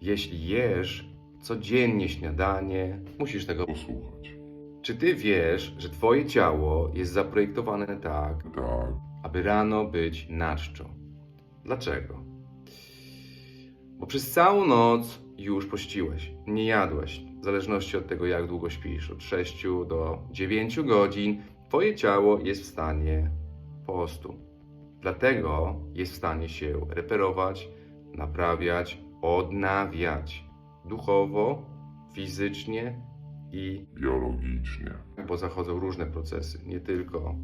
Jeśli jesz codziennie śniadanie, musisz tego posłuchać. Czy ty wiesz, że twoje ciało jest zaprojektowane tak, Tak, aby rano być na czczo? Dlaczego? Bo przez całą noc już pościłeś, nie jadłeś. W zależności od tego, jak długo śpisz, od 6 do 9 godzin, twoje ciało jest w stanie postu. Dlatego jest w stanie się reperować, naprawiać, odnawiać duchowo, fizycznie i biologicznie. bo zachodzą różne procesy, nie tylko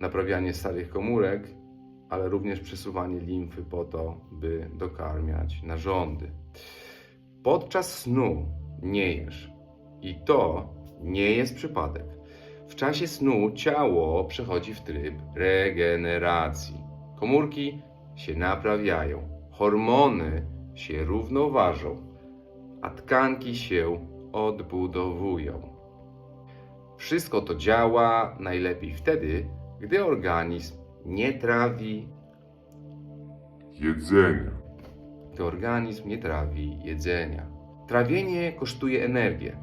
naprawianie starych komórek, ale również przesuwanie limfy po to, by dokarmiać narządy. Podczas snu nie jesz. I to nie jest przypadek. W czasie snu ciało przechodzi w tryb regeneracji. Komórki się naprawiają, hormony się równoważą, a tkanki się odbudowują. Wszystko to działa najlepiej wtedy, gdy organizm nie trawi, Jedzenia. gdy organizm nie trawi jedzenia. Trawienie kosztuje energię.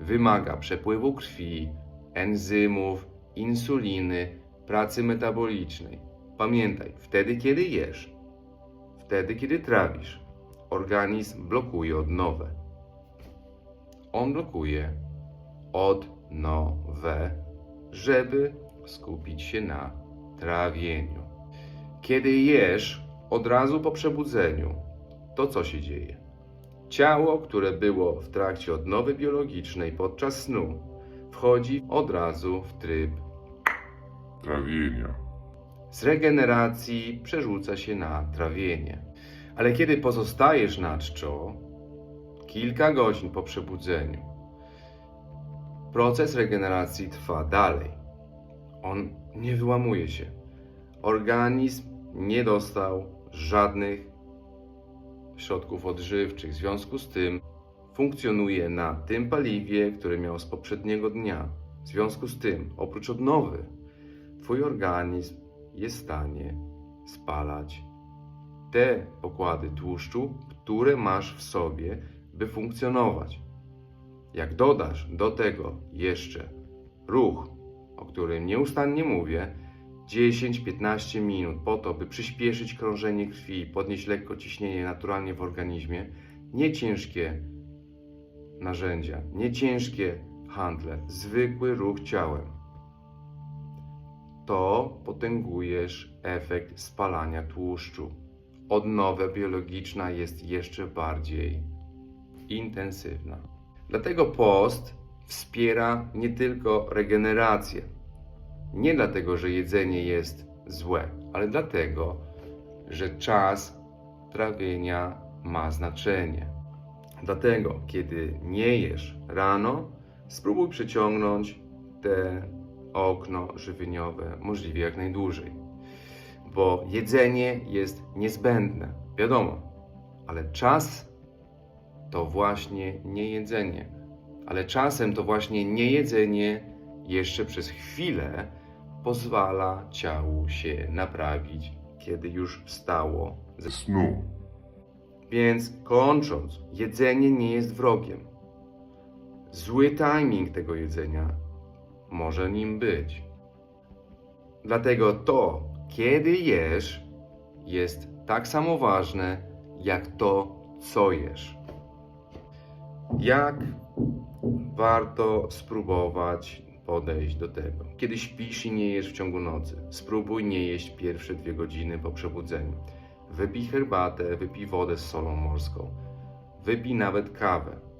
Wymaga przepływu krwi, enzymów, insuliny, pracy metabolicznej. Pamiętaj, wtedy kiedy jesz, wtedy kiedy trawisz, organizm blokuje odnowę. On blokuje odnowę, żeby skupić się na trawieniu. Kiedy jesz od razu po przebudzeniu, to co się dzieje? Ciało, które było w trakcie odnowy biologicznej podczas snu, wchodzi od razu w tryb Trawienia. Z regeneracji przerzuca się na trawienie. Ale kiedy pozostajesz na czczo, kilka godzin po przebudzeniu, proces regeneracji trwa dalej. On nie wyłamuje się. Organizm nie dostał żadnych środków odżywczych. W związku z tym funkcjonuje na tym paliwie, które miał z poprzedniego dnia. W związku z tym, oprócz odnowy, Twój organizm jest w stanie spalać te pokłady tłuszczu, które masz w sobie, by funkcjonować. Jak dodasz do tego jeszcze ruch, o którym nieustannie mówię, 10-15 minut po to, by przyspieszyć krążenie krwi podnieść lekko ciśnienie naturalnie w organizmie, nie ciężkie narzędzia, nie ciężkie handle, zwykły ruch ciałem to potęgujesz efekt spalania tłuszczu. Odnowa biologiczna jest jeszcze bardziej intensywna. Dlatego post wspiera nie tylko regenerację. Nie dlatego, że jedzenie jest złe, ale dlatego, że czas trawienia ma znaczenie. Dlatego, kiedy nie jesz rano, spróbuj przyciągnąć te okno żywieniowe możliwie jak najdłużej. Bo jedzenie jest niezbędne, wiadomo, ale czas to właśnie nie jedzenie. Ale czasem to właśnie niejedzenie jeszcze przez chwilę pozwala ciału się naprawić, kiedy już wstało Ze snu. więc kończąc, jedzenie nie jest wrogiem. Zły timing tego jedzenia może nim być. Dlatego to, kiedy jesz, jest tak samo ważne, jak to, co jesz. Jak warto spróbować podejść do tego? Kiedy śpisz i nie jesz w ciągu nocy, spróbuj nie jeść pierwsze dwie godziny po przebudzeniu. Wypij herbatę, wypij wodę z solą morską. Wypij nawet kawę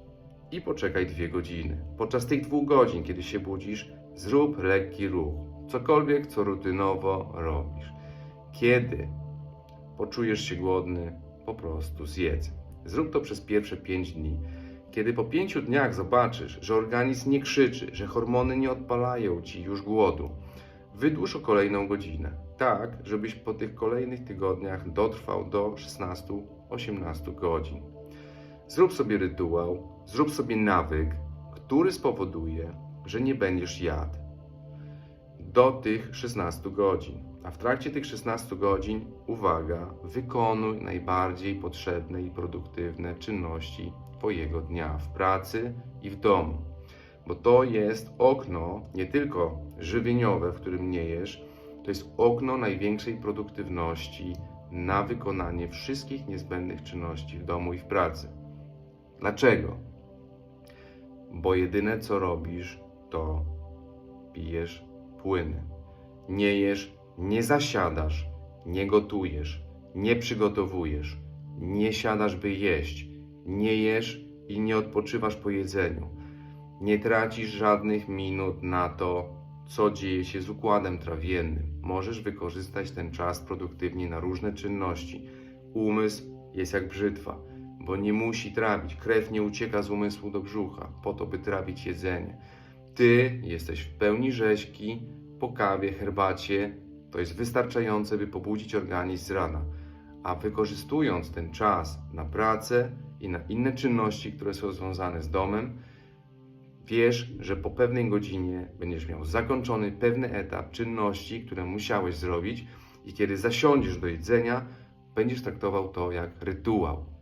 i poczekaj dwie godziny. Podczas tych dwóch godzin, kiedy się budzisz, zrób lekki ruch. Cokolwiek, co rutynowo robisz. Kiedy poczujesz się głodny, po prostu zjedz. Zrób to przez pierwsze pięć dni. Kiedy po pięciu dniach zobaczysz, że organizm nie krzyczy, że hormony nie odpalają ci już głodu, wydłuż o kolejną godzinę. Tak, żebyś po tych kolejnych tygodniach dotrwał do 16-18 godzin. Zrób sobie rytuał, zrób sobie nawyk, który spowoduje, że nie będziesz jadł. do tych 16 godzin. A w trakcie tych 16 godzin, uwaga, wykonuj najbardziej potrzebne i produktywne czynności Twojego dnia w pracy i w domu. Bo to jest okno nie tylko żywieniowe, w którym nie jesz, to jest okno największej produktywności na wykonanie wszystkich niezbędnych czynności w domu i w pracy. Dlaczego? Bo jedyne co robisz, to pijesz płyny. Nie jesz, nie zasiadasz, nie gotujesz, nie przygotowujesz, nie siadasz, by jeść, nie jesz i nie odpoczywasz po jedzeniu. Nie tracisz żadnych minut na to, co dzieje się z układem trawiennym. Możesz wykorzystać ten czas produktywnie na różne czynności. Umysł jest jak brzytwa, bo nie musi trawić. Krew nie ucieka z umysłu do brzucha po to, by trawić jedzenie. Ty jesteś w pełni rzeźki, po kawie, herbacie. To jest wystarczające, by pobudzić organizm z rana. A wykorzystując ten czas na pracę i na inne czynności, które są związane z domem, wiesz, że po pewnej godzinie będziesz miał zakończony pewny etap czynności, które musiałeś zrobić, i kiedy zasiądziesz do jedzenia, będziesz traktował to jak rytuał.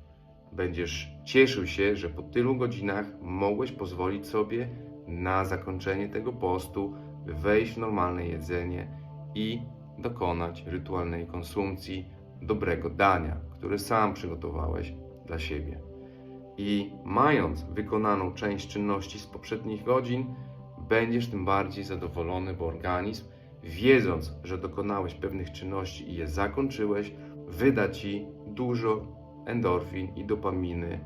Będziesz cieszył się, że po tylu godzinach mogłeś pozwolić sobie na zakończenie tego postu, wejść w normalne jedzenie i dokonać rytualnej konsumpcji dobrego dania, które sam przygotowałeś dla siebie. I mając wykonaną część czynności z poprzednich godzin, będziesz tym bardziej zadowolony, bo organizm, wiedząc, że dokonałeś pewnych czynności i je zakończyłeś, wyda ci dużo endorfin i dopaminy,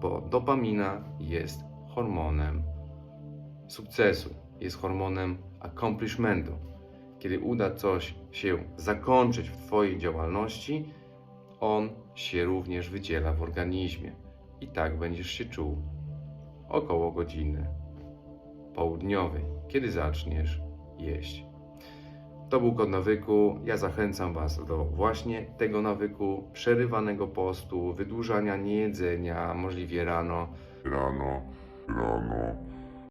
bo dopamina jest hormonem sukcesu, jest hormonem accomplishmentu. Kiedy uda coś się zakończyć w Twojej działalności, on się również wydziela w organizmie i tak będziesz się czuł około godziny południowej, kiedy zaczniesz jeść. To był kod nawyku. Ja zachęcam Was do właśnie tego nawyku, przerywanego postu, wydłużania niejedzenia, możliwie rano. rano, rano,